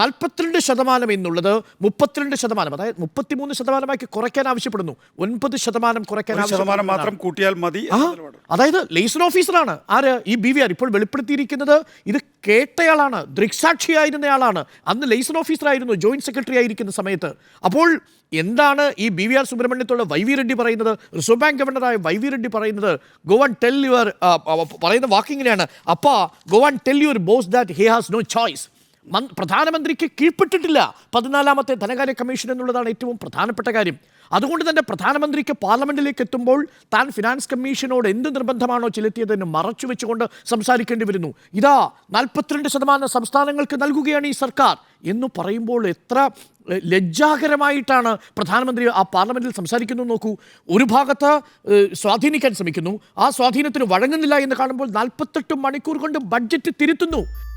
നാൽപ്പത്തിരണ്ട് ശതമാനം എന്നുള്ളത് മുപ്പത്തിരണ്ട് ശതമാനം അതായത് മുപ്പത്തിമൂന്ന് ശതമാനമാക്കി കുറയ്ക്കാൻ ആവശ്യപ്പെടുന്നു. ഒൻപത് ശതമാനം കുറയ്ക്കാൻ ശതമാനം മാത്രം കൂട്ടിയാൽ മതി. അതായത് ലേസൺ ഓഫീസറാണ്. ആര്? ഈ ബി വി ആർ ഇപ്പോൾ വെളിപ്പെടുത്തിയിരിക്കുന്നത് ഇത് കേട്ടയാളാണ് ദൃക്സാക്ഷിയായിരുന്നയാളാണ്. അന്ന് ലേസൺ ഓഫീസറായിരുന്നു ജോയിന്റ് സെക്രട്ടറി ആയിരിക്കുന്ന സമയത്ത്. അപ്പോൾ എന്താണ് ഈ ബി വി ആർ സുബ്രഹ്മണ്യത്തുള്ള വൈ വി റെഡ്ഡി പറയുന്നത്? റിസർവ് ബാങ്ക് ഗവർണറായ വൈ വി റെഡ്ഡി പറയുന്നത് ഗോ ആൻഡ് ടെൽ യുവർ പറയുന്ന വാക്കിങ്ങനെയാണ് അപ്പാ go and tell your boss that he has no choice പ്രധാനമന്ത്രിക്ക് കീഴ്പ്പെട്ടിട്ടില്ല. പതിനാലാമത്തെ ധനകാര്യ കമ്മീഷൻ എന്നുള്ളതാണ് ഏറ്റവും പ്രധാനപ്പെട്ട കാര്യം. അതുകൊണ്ട് തന്നെ പ്രധാനമന്ത്രിക്ക് പാർലമെന്റിലേക്ക് എത്തുമ്പോൾ താൻ ഫിനാൻസ് കമ്മീഷനോട് എന്ത് നിർബന്ധമാണോ ചെലുത്തിയതെന്ന് മറച്ചു വെച്ചുകൊണ്ട് സംസാരിക്കേണ്ടി വരുന്നു. ഇതാ നാൽപ്പത്തിരണ്ട് ശതമാനം സംസ്ഥാനങ്ങൾക്ക് നൽകുകയാണ് ഈ സർക്കാർ എന്ന് പറയുമ്പോൾ എത്ര ലജ്ജാകരമായിട്ടാണ് പ്രധാനമന്ത്രി ആ പാർലമെന്റിൽ സംസാരിക്കുന്നു നോക്കൂ. ഒരു ഭാഗത്ത് സ്വാധീനിക്കാൻ ശ്രമിക്കുന്നു. ആ സ്വാധീനത്തിന് വഴങ്ങുന്നില്ല എന്ന് കാണുമ്പോൾ നാൽപ്പത്തെട്ട് മണിക്കൂർ കൊണ്ട് ബഡ്ജറ്റ് തിരുത്തുന്നു.